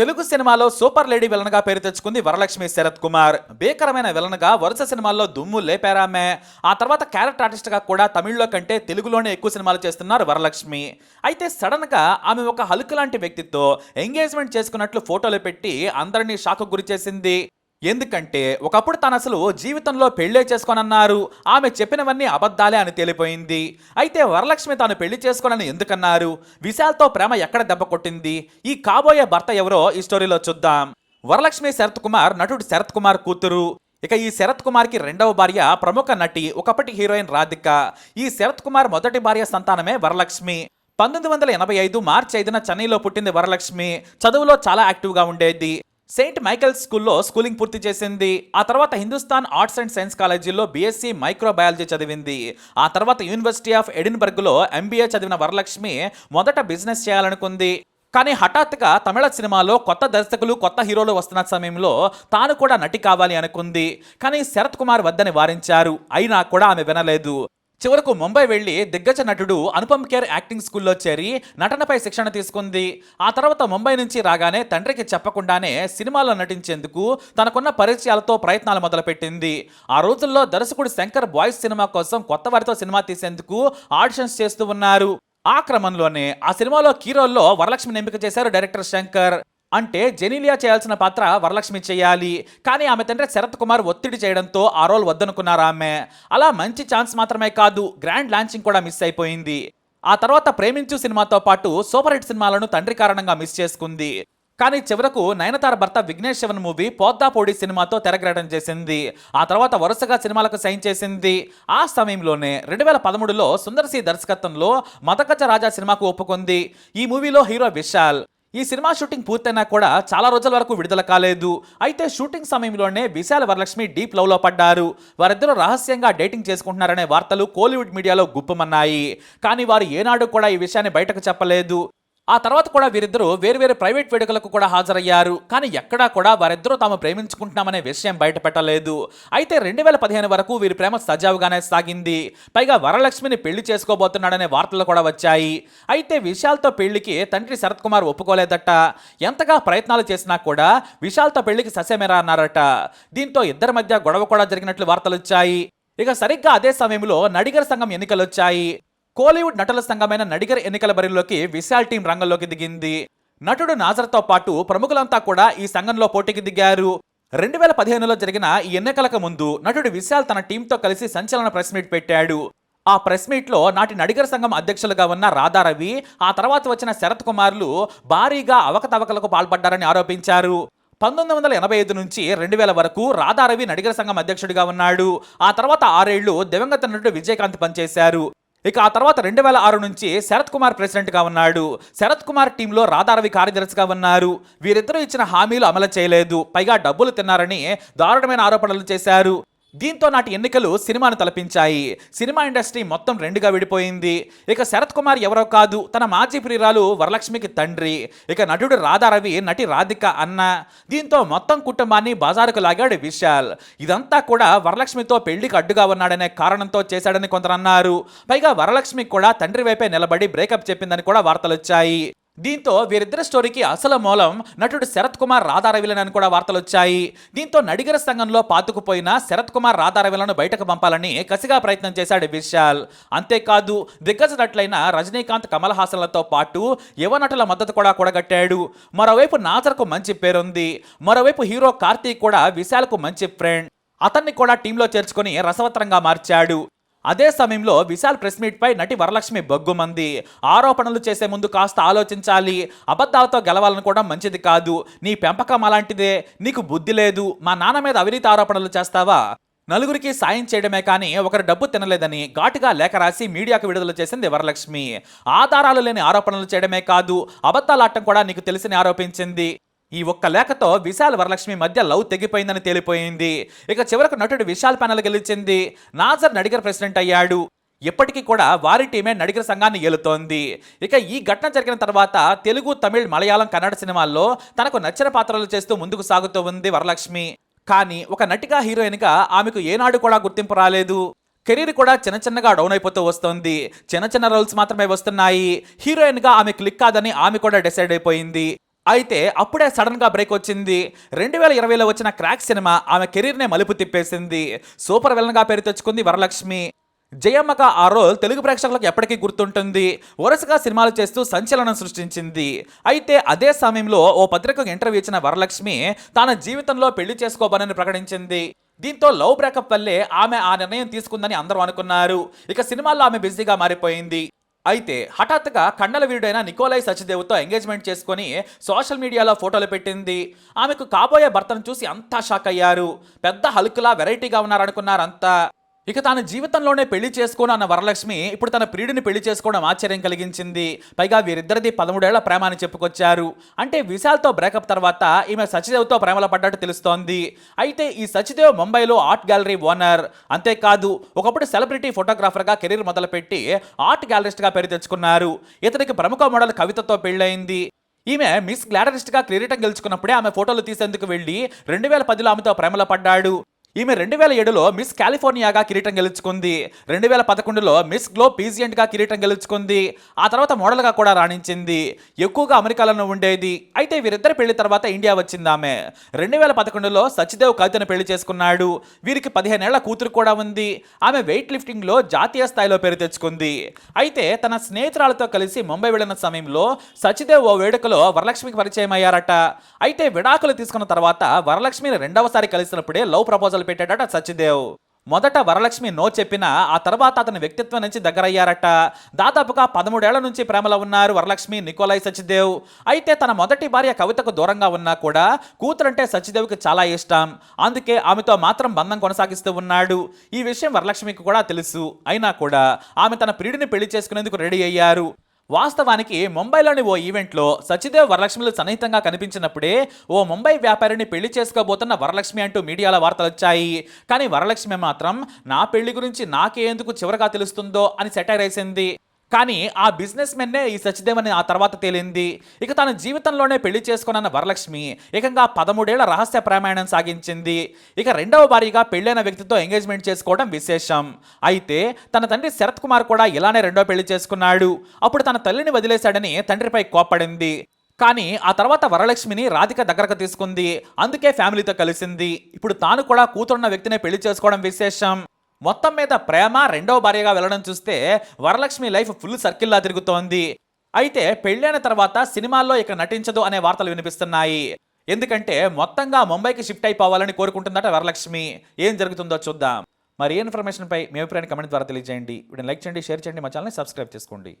తెలుగు సినిమాలో super lady విలన్గా పేరు తెచ్చుకుంది వరలక్ష్మి శరత్ కుమార్. భీకరమైన విలన్గా వరుస సినిమాల్లో దుమ్ము లేపారామె. ఆ తర్వాత క్యారెక్టర్ ఆర్టిస్ట్గా కూడా తమిళ్ళో కంటే తెలుగులోనే ఎక్కువ సినిమాలు చేస్తున్నారు వరలక్ష్మి. అయితే సడన్గా ఆమె ఒక హలుకు లాంటి వ్యక్తితో ఎంగేజ్మెంట్ చేసుకున్నట్లు ఫోటోలు పెట్టి అందరినీ షాక్ గురి చేసింది ఎందుకంటే ఒకప్పుడు తను అసలు జీవితంలో పెళ్ళే చేసుకోనన్నారు. ఆమె చెప్పినవన్నీ అబద్ధాలే అని తేలిపోయింది. అయితే వరలక్ష్మి తాను పెళ్ళి చేసుకోనని ఎందుకన్నారు? విశాల్తో ప్రేమ ఎక్కడ దెబ్బ కొట్టింది? ఈ కాబోయే భర్త ఎవరో ఈ స్టోరీలో చూద్దాం. వరలక్ష్మి శరత్ కుమార్ నటుడు శరత్ కుమార్ కూతురు. ఇక ఈ శరత్ కుమార్కి రెండవ భార్య ప్రముఖ నటి ఒకప్పటి హీరోయిన్ రాధిక. ఈ శరత్ కుమార్ మొదటి భార్య సంతానమే వరలక్ష్మి. పంతొమ్మిది వందల ఎనభై ఐదు మార్చి ఐదున చెన్నైలో పుట్టింది వరలక్ష్మి. చదువులో చాలా యాక్టివ్గా ఉండేది. సెయింట్ మైకెల్స్ స్కూల్లో స్కూలింగ్ పూర్తి చేసింది. ఆ తర్వాత హిందుస్థాన్ ఆర్ట్స్ అండ్ సైన్స్ కాలేజీలో బీఎస్సీ మైక్రోబయాలజీ చదివింది. ఆ తర్వాత యూనివర్సిటీ ఆఫ్ ఎడిన్బర్గ్లో ఎంబీఏ చదివిన వరలక్ష్మి మొదట బిజినెస్ చేయాలనుకుంది. కానీ హఠాత్తుగా తమిళ సినిమాలో కొత్త దర్శకులు కొత్త హీరోలు వస్తున్న సమయంలో తాను కూడా నటి కావాలి అనుకుంది. కానీ శరత్ కుమార్ వద్దని వారించారు. అయినా కూడా ఆమె వినలేదు. చివరకు ముంబై వెళ్ళి దిగ్గజ నటుడు అనుపమ్ కేర్ యాక్టింగ్ స్కూల్లో చేరి నటనపై శిక్షణ తీసుకుంది. ఆ తర్వాత ముంబై నుంచి రాగానే తండ్రికి చెప్పకుండానే సినిమాలో నటించేందుకు తనకున్న పరిచయాలతో ప్రయత్నాలు మొదలుపెట్టింది. ఆ రోజుల్లో దర్శకుడు శంకర్ బాయ్స్ సినిమా కోసం కొత్త వారితో సినిమా తీసేందుకు ఆడిషన్స్ చేస్తూ ఉన్నారు. ఆ క్రమంలోనే ఆ సినిమాలో కీరోల్లో వరలక్ష్మిని ఎంపిక చేశారు డైరెక్టర్ శంకర్. అంటే జెనీలియా చేయాల్సిన పాత్ర వరలక్ష్మి చేయాలి. కానీ ఆమె తండ్రి శరత్ కుమార్ ఒత్తిడి చేయడంతో ఆ రోల్ వద్దనుకున్నారు ఆమె. అలా మంచి ఛాన్స్ మాత్రమే కాదు గ్రాండ్ లాంచింగ్ కూడా మిస్ అయిపోయింది. ఆ తర్వాత ప్రేమించు సినిమాతో పాటు సూపర్ హిట్ సినిమాలను తండ్రి కారణంగా మిస్ చేసుకుంది. కానీ చివరకు నయనతార భర్త విఘ్నేష్ శివన్ మూవీ పోద్దాపోడి సినిమాతో తెరగ్రహణం చేసింది. ఆ తర్వాత వరుసగా సినిమాలకు సైన్ చేసింది. ఆ సమయంలోనే రెండు వేల పదమూడులో సుందర్సి దర్శకత్వంలో మదకచ రాజా సినిమాకు ఒప్పుకుంది. ఈ మూవీలో హీరో విశాల్. ఈ సినిమా షూటింగ్ పూర్తయినా కూడా చాలా రోజుల వరకు విడుదల కాలేదు. అయితే షూటింగ్ సమయంలోనే విశాల్ వరలక్ష్మి డీప్ లవ్లో పడ్డారు. వారిద్దరూ రహస్యంగా డేటింగ్ చేసుకుంటున్నారనే వార్తలు కోలీవుడ్ మీడియాలో గుప్పమన్నాయి. కానీ వారు ఏనాడు కూడా ఈ విషయాన్ని బయటకు చెప్పలేదు. ఆ తర్వాత కూడా వీరిద్దరూ వేరువేరు ప్రైవేట్ వేడుకలకు కూడా హాజరయ్యారు. కానీ ఎక్కడా కూడా వారిద్దరూ తాము ప్రేమించుకుంటున్నామనే విషయం బయటపెట్టలేదు అయితే రెండు వేల పదిహేను వరకు వీరి ప్రేమ సజావుగానే సాగింది. పైగా వరలక్ష్మిని పెళ్ళి చేసుకోబోతున్నాడనే వార్తలు కూడా వచ్చాయి. అయితే విశాల్తో పెళ్ళికి తండ్రి శరత్ కుమార్ ఒప్పుకోలేదట. ఎంతగా ప్రయత్నాలు చేసినా కూడా విశాల్తో పెళ్ళికి ససేమేరా అన్నారట. దీంతో ఇద్దరి మధ్య గొడవ కూడా జరిగినట్లు వార్తలు వచ్చాయి ఇక సరిగ్గా అదే సమయంలో నడిగర్ సంఘం ఎన్నికలు వచ్చాయి కోలీవుడ్ నటుల సంఘమైన నడిగర్ ఎన్నికల బరిలోకి విశాల్ టీం రంగంలోకి దిగింది. నటుడు నాజర్తో పాటు ప్రముఖులంతా కూడా ఈ సంఘంలో పోటీకి దిగారు. రెండు వేల పదిహేనులో జరిగిన ఈ ఎన్నికలకు ముందు నటుడు విశాల్ తన టీంతో కలిసి సంచలన ప్రెస్ మీట్ పెట్టాడు. ఆ ప్రెస్ మీట్లో నాటి నడిగర్ సంఘం అధ్యక్షులుగా ఉన్న రాధారవి ఆ తర్వాత వచ్చిన శరత్ కుమార్లు భారీగా అవకతవకలకు పాల్పడ్డారని ఆరోపించారు. పంతొమ్మిది వందల ఎనభై ఐదు నుంచి రెండు వేల వరకు రాధారవి నడిగర సంఘం అధ్యక్షుడిగా ఉన్నాడు. ఆ తర్వాత ఆరేళ్ళు దివంగత నటుడు విజయకాంత్ పనిచేశారు. ఇక ఆ తర్వాత రెండు వేల ఆరు నుంచి శరత్ కుమార్ ప్రెసిడెంట్గా ఉన్నాడు. శరత్ కుమార్ టీంలో రాధారవి కార్యదర్శిగా ఉన్నారు. వీరిద్దరూ ఇచ్చిన హామీలు అమలు చేయలేదు. పైగా డబ్బులు తిన్నారని దారుణమైన ఆరోపణలు చేశారు. దీంతో నాటి ఎన్నికలు సినిమాను తలపించాయి. సినిమా ఇండస్ట్రీ మొత్తం రెండుగా విడిపోయింది. ఇక శరత్ కుమార్ ఎవరో కాదు తన మాజీ ప్రియురాలు వరలక్ష్మికి తండ్రి. ఇక నటుడు రాధారవి నటి రాధిక అన్న. దీంతో మొత్తం కుటుంబాన్ని బజారుకు లాగాడు విశాల్. ఇదంతా కూడా వరలక్ష్మితో పెళ్ళికి అడ్డుగా ఉన్నాడనే కారణంతో చేశాడని కొందరు అన్నారు. పైగా వరలక్ష్మి కూడా తండ్రి వైపే నిలబడి బ్రేకప్ చెప్పిందని కూడా వార్తలు వచ్చాయి దీంతో వీరిద్దరి స్టోరీకి అసలు మూలం నటుడు శరత్ కుమార్ రాధారవిలనని కూడా వార్తలు వచ్చాయి. దీంతో నడిగర సంఘంలో పాతుకుపోయిన శరత్ కుమార్ రాధారవిలను బయటకు పంపాలని కసిగా ప్రయత్నం చేశాడు విశాల్. అంతేకాదు దిగ్గజ నటులైన రజనీకాంత్ కమల్ హాసన్లతో పాటు యువ నటుల మద్దతు కూడా కూడగట్టాడు. మరోవైపు నాజర్కు మంచి పేరుంది. మరోవైపు హీరో కార్తీక్ కూడా విశాల్కు మంచి ఫ్రెండ్. అతన్ని కూడా టీంలో చేర్చుకొని రసవత్రంగా మార్చాడు. అదే సమయంలో విశాల్ ప్రెస్ మీట్ పై నటి వరలక్ష్మి బొగ్గుమంది. ఆరోపణలు చేసే ముందు కాస్త ఆలోచించాలి. అబద్ధాలతో గెలవాలనుకోవడం మంచిది కాదు. నీ పెంపకం అలాంటిదే. నీకు బుద్ధి లేదు. మా నాన్న మీద అవినీతి ఆరోపణలు చేస్తావా? నలుగురికి సాయం చేయడమే కానీ ఒకరు డబ్బు తినలేదని ఘాటుగా లేఖ రాసి మీడియాకు విడుదల చేసింది వరలక్ష్మి. ఆధారాలు లేని ఆరోపణలు చేయడమే కాదు. అబద్ధాలాటం కూడా నీకు తెలిసిన ఆరోపించింది. ఈ ఒక్క లేఖతో విశాల్ వరలక్ష్మి మధ్య లవ్ తెగిపోయిందని తేలిపోయింది. ఇక చివరకు నటుడు విశాల్ ప్యానల్ గెలిచింది. నాజర్ నడిగర్ ప్రెసిడెంట్ అయ్యాడు. ఇప్పటికీ కూడా వారి టీమే నడిగర సంఘాన్ని ఏలుతోంది. ఇక ఈ ఘటన జరిగిన తర్వాత తెలుగు తమిళ్ మలయాళం కన్నడ సినిమాల్లో తనకు నచ్చిన పాత్రలు చేస్తూ ముందుకు సాగుతూ ఉంది వరలక్ష్మి. కానీ ఒక నటిగా హీరోయిన్గా ఆమెకు ఏనాడు కూడా గుర్తింపు రాలేదు. కెరీర్ కూడా చిన్న చిన్నగా డౌన్ అయిపోతూ వస్తుంది. చిన్న చిన్న రోల్స్ మాత్రమే వస్తున్నాయి. హీరోయిన్గా ఆమె క్లిక్ కాదని ఆమె కూడా డిసైడ్ అయిపోయింది. అయితే అప్పుడే సడన్గా బ్రేక్ వచ్చింది. రెండు వేల ఇరవైలో వచ్చిన క్రాక్ సినిమా ఆమె కెరీర్నే మలుపు తిప్పేసింది. సూపర్ విలన్గా పేరు తెచ్చుకుంది వరలక్ష్మి. జయమ్మక ఆ రోల్ తెలుగు ప్రేక్షకులకు ఎప్పటికీ గుర్తుంటుంది. వరుసగా సినిమాలు చేస్తూ సంచలనం సృష్టించింది. అయితే అదే సమయంలో ఓ పత్రికకు ఇంటర్వ్యూ ఇచ్చిన వరలక్ష్మి తన జీవితంలో పెళ్ళి చేసుకోబోనని ప్రకటించింది. దీంతో లవ్ బ్రేకప్ వల్లే ఆమె ఆ నిర్ణయం తీసుకుందని అందరూ అనుకున్నారు. ఇక సినిమాల్లో ఆమె బిజీగా మారిపోయింది. అయితే హఠాత్తుగా కండల వీరుడైన నికోలై సచిదేవ్తో ఎంగేజ్మెంట్ చేసుకొని సోషల్ మీడియాలో ఫోటోలు పెట్టింది. ఆమెకు కాబోయే భర్తను చూసి అంతా షాక్ అయ్యారు. పెద్ద హలుకులా వెరైటీగా ఉన్నారనుకున్నారు అంతా ఇక తన జీవితంలోనే పెళ్ళి చేసుకోను అన్న వరలక్ష్మి ఇప్పుడు తన ప్రియుడిని పెళ్ళి చేసుకోవడం ఆశ్చర్యం కలిగించింది. పైగా వీరిద్దరిది పదమూడేళ్ళ ప్రేమ అని చెప్పుకొచ్చారు. అంటే విశాల్తో బ్రేకప్ తర్వాత ఈమె సచిదేవ్తో ప్రేమలో పడ్డట్టు తెలుస్తోంది. అయితే ఈ సచిదేవ్ ముంబైలో ఆర్ట్ గ్యాలరీ ఓనర్ అంతేకాదు ఒకప్పుడు సెలబ్రిటీ ఫోటోగ్రాఫర్గా కెరీర్ మొదలుపెట్టి ఆర్ట్ గ్యాలరిస్ట్గా పేరు తెచ్చుకున్నారు. ఇతనికి ప్రముఖ మోడల్ కవితతో పెళ్ళయింది. ఈమె మిస్ గ్లాడరిస్ట్గా క్రీడటం కిరీటం గెలుచుకున్నప్పుడే ఆమె ఫోటోలు తీసేందుకు వెళ్ళి రెండు వేల పదిలో ఆమెతో ప్రేమలో పడ్డాడు. ఈమె రెండు వేల ఏడులో మిస్ కాలిఫోర్నియాగా కిరీటం గెలుచుకుంది. రెండు వేల పదకొండులో మిస్ గ్లో పీజియంట్గా కిరీటం గెలుచుకుంది. ఆ తర్వాత మోడల్గా కూడా రాణించింది. ఎక్కువగా అమెరికాలోనే ఉండేది. అయితే వీరిద్దరి పెళ్ళి తర్వాత ఇండియా వచ్చింది ఆమె. రెండు వేల పదకొండులో సచిదేవ్ కవితను పెళ్ళి చేసుకున్నాడు. వీరికి పదిహేనేళ్ళ కూతురు కూడా ఉంది. ఆమె వెయిట్ లిఫ్టింగ్లో జాతీయ స్థాయిలో పేరు తెచ్చుకుంది. అయితే తన స్నేహితురాలతో కలిసి ముంబై వెళ్ళిన సమయంలో సచిదేవ్ ఓ వేడుకలో వరలక్ష్మికి పరిచయం అయ్యారట అయితే విడాకులు తీసుకున్న తర్వాత వరలక్ష్మిని రెండవసారి కలిసినప్పుడే లవ్ ప్రపోజల్ మొదలుపెట్టాడట సచిదేవ్. మొదట వరలక్ష్మి నో చెప్పినా ఆ తర్వాత అతని వ్యక్తిత్వం నుంచి దగ్గరయ్యారట. దాదాపుగా పదమూడేళ్ళ నుంచి ప్రేమలో ఉన్నారు వరలక్ష్మి నికోలాయ్ సచిదేవ్. అయితే తన మొదటి భార్య కవితకు దూరంగా ఉన్నా కూడా కూతురంటే సచిదేవ్కి చాలా ఇష్టం. అందుకే ఆమెతో మాత్రం బంధం కొనసాగిస్తూ ఉన్నాడు. ఈ విషయం వరలక్ష్మికి కూడా తెలుసు. అయినా కూడా ఆమె తన ప్రియుడిని పెళ్ళి చేసుకునేందుకు రెడీ అయ్యారు. వాస్తవానికి ముంబైలోని ఓ ఈవెంట్లో సచిదేవ్ వరలక్ష్మిలు సన్నిహితంగా కనిపించినప్పుడే ఓ ముంబై వ్యాపారిని పెళ్ళి చేసుకోబోతున్న వరలక్ష్మి అంటూ మీడియాలో వార్తలు వచ్చాయి. కానీ వరలక్ష్మి మాత్రం నా పెళ్ళి గురించి నాకే ఎందుకు చివరగా తెలుస్తుందో అని సెటైర్ వేసింది. కానీ ఆ బిజినెస్ మెన్నే ఈ సచిదేవని ఆ తర్వాత తేలింది? ఇక తన జీవితంలోనే పెళ్ళి చేసుకున్న వరలక్ష్మి. ఏకంగా పదమూడేళ్ళ రహస్య ప్రయాణం సాగించింది. ఇక రెండవ భారీగా పెళ్ళైన వ్యక్తితో ఎంగేజ్మెంట్ చేసుకోవడం విశేషం. అయితే తన తండ్రి శరత్ కుమార్ కూడా ఇలానే రెండో పెళ్ళి చేసుకున్నాడు. అప్పుడు తన తల్లిని వదిలేశాడని తండ్రిపై కోప్పడింది. కానీ ఆ తర్వాత వరలక్ష్మిని రాధిక దగ్గరకు తీసుకుంది. అందుకే ఫ్యామిలీతో కలిసింది. ఇప్పుడు తాను కూడా కూతురున్న వ్యక్తిని పెళ్ళి చేసుకోవడం విశేషం. మొత్తం మీద ప్రేమ రెండవ భార్యగా వెళ్ళడం చూస్తే వరలక్ష్మి లైఫ్ ఫుల్ సర్కిల్లా తిరుగుతోంది. అయితే పెళ్ళైన తర్వాత సినిమాల్లో ఇక నటించదు అనే వార్తలు వినిపిస్తున్నాయి. ఎందుకంటే మొత్తంగా ముంబైకి షిఫ్ట్ అయిపోవాలని కోరుకుంటుందట వరలక్ష్మి. ఏం జరుగుతుందో చూద్దాం. మరి ఏ ఇన్ఫర్మేషన్పై మీ అభిప్రాయాన్ని కమెంట్ ద్వారా తెలియజేయండి. వీడిని లైక్ చేయండి షేర్ చేయండి మా ఛానల్ని సబ్స్క్రైబ్ చేసుకోండి.